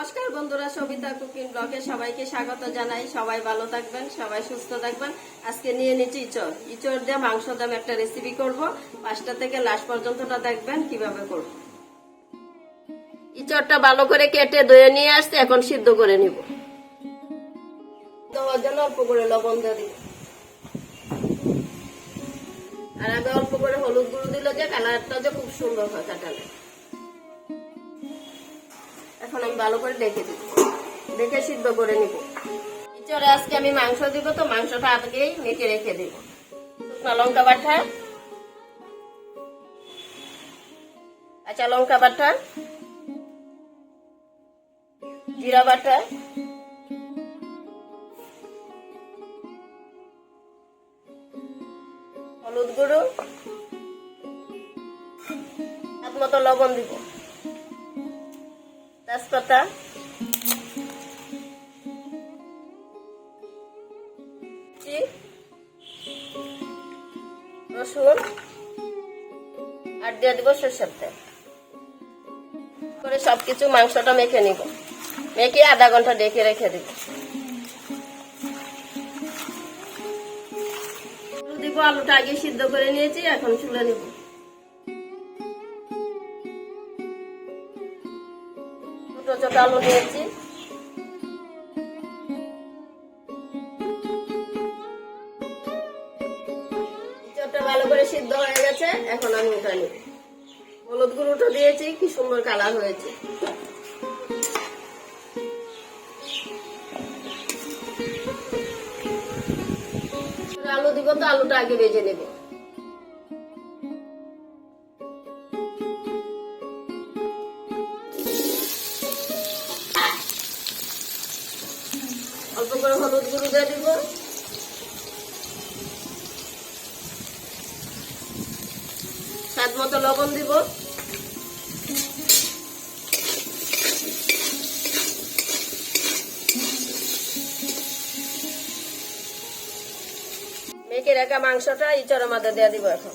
নমস্কার বন্ধুরা, সবিতা কুকিং ব্লগে সবাইকে স্বাগত জানাই। সবাই ভালো থাকবেন, সবাই সুস্থ থাকবেন। আজকে নিয়ে নিচ্ছি ইচড়। ইচড় দিয়ে মাংস দাম একটা রেসিপি করব। পাঁচটা থেকে লাস্ট পর্যন্তটা দেখবেন কীভাবে করব। ইচড়টা ভালো করে কেটে ধুয়ে নিয়ে আসছে, এখন সিদ্ধ করে নিব। অল্প করে লবণ দিয়ে দিব আর আমি অল্প করে হলুদ গুঁড়ো দিলে যে কালারটা যে খুব সুন্দর হয় কাটালে এখন আমি ভালো করে ডেকে দিব দেখে সিদ্ধ করে নিব। ইচড়ে আজকে আমি মাংস দিব তো, মাংসটা আজকেই মেখে রেখে দিব। শুকনো লঙ্কা বাটা। কাঁচা লঙ্কা বাটা। জিরা বাটা। হলুদ গুঁড়ো। মতো লবণ দিব। তেজপাতা রসুন। আর দিয়ে দিব সরষের তেল। করে সবকিছু মাংসটা মেখে নিব। মেখে আধা ঘণ্টা ডেকে রেখে দিব। আলুটা আগে সিদ্ধ করে নিয়েছি, এখন চুলে নিব। ছোট আলু নিয়েছি ভালো করে সিদ্ধ হয়ে গেছে, এখন আমি উঠে নিব হলুদ গুঁড়োটা দিয়েছি, কি সুন্দর কালার হয়েছে। আলু দিব তো, আলুটা আগে ভেজে নেব। করে হলুদ গুঁড়ো দিয়ে দিব। স্বাদ মতো লবণ দিব। মেখে রাখা মাংসটা ইচড়ের মধ্যে দিয়ে দিব এখন।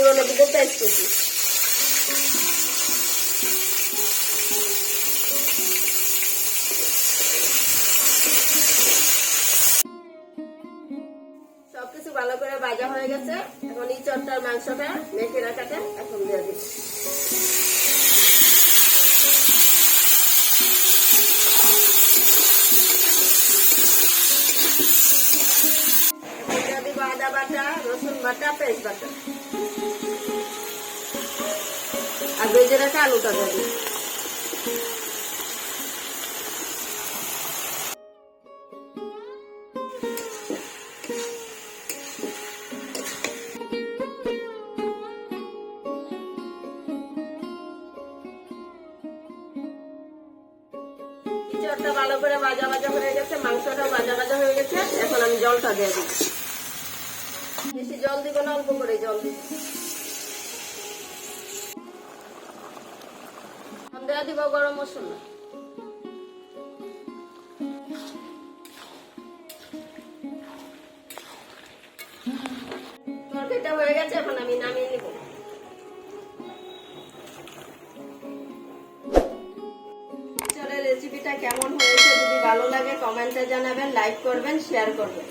পুরোনো দিব পেস্ট কুচি সবকিছু ভালো করে ভাজা হয়ে গেছে। এখন এই চটটার মাংসটা মেখে রাখাটা এখন দিয়ে দিচ্ছি আদা বাটা, রসুন বাটা, পেঁয়াজ বাটা। আর ভেজে রাখা আলুটা দিচ্ছি ভালো করে ভাজা ভাজা হয়ে গেছে, মাংসটাও ভাজা ভাজা হয়ে গেছে। এখন আমি জলটা দিয়ে দিই বেশি জল দিব না, অল্প করে জল দিব। গরম মশলা। হয়ে গেছে, এখন আমি নামিয়ে নেব। রেসিপিটা কেমন হয়েছে, যদি ভালো লাগে কমেন্টে জানাবেন লাইক করবেন শেয়ার করবেন।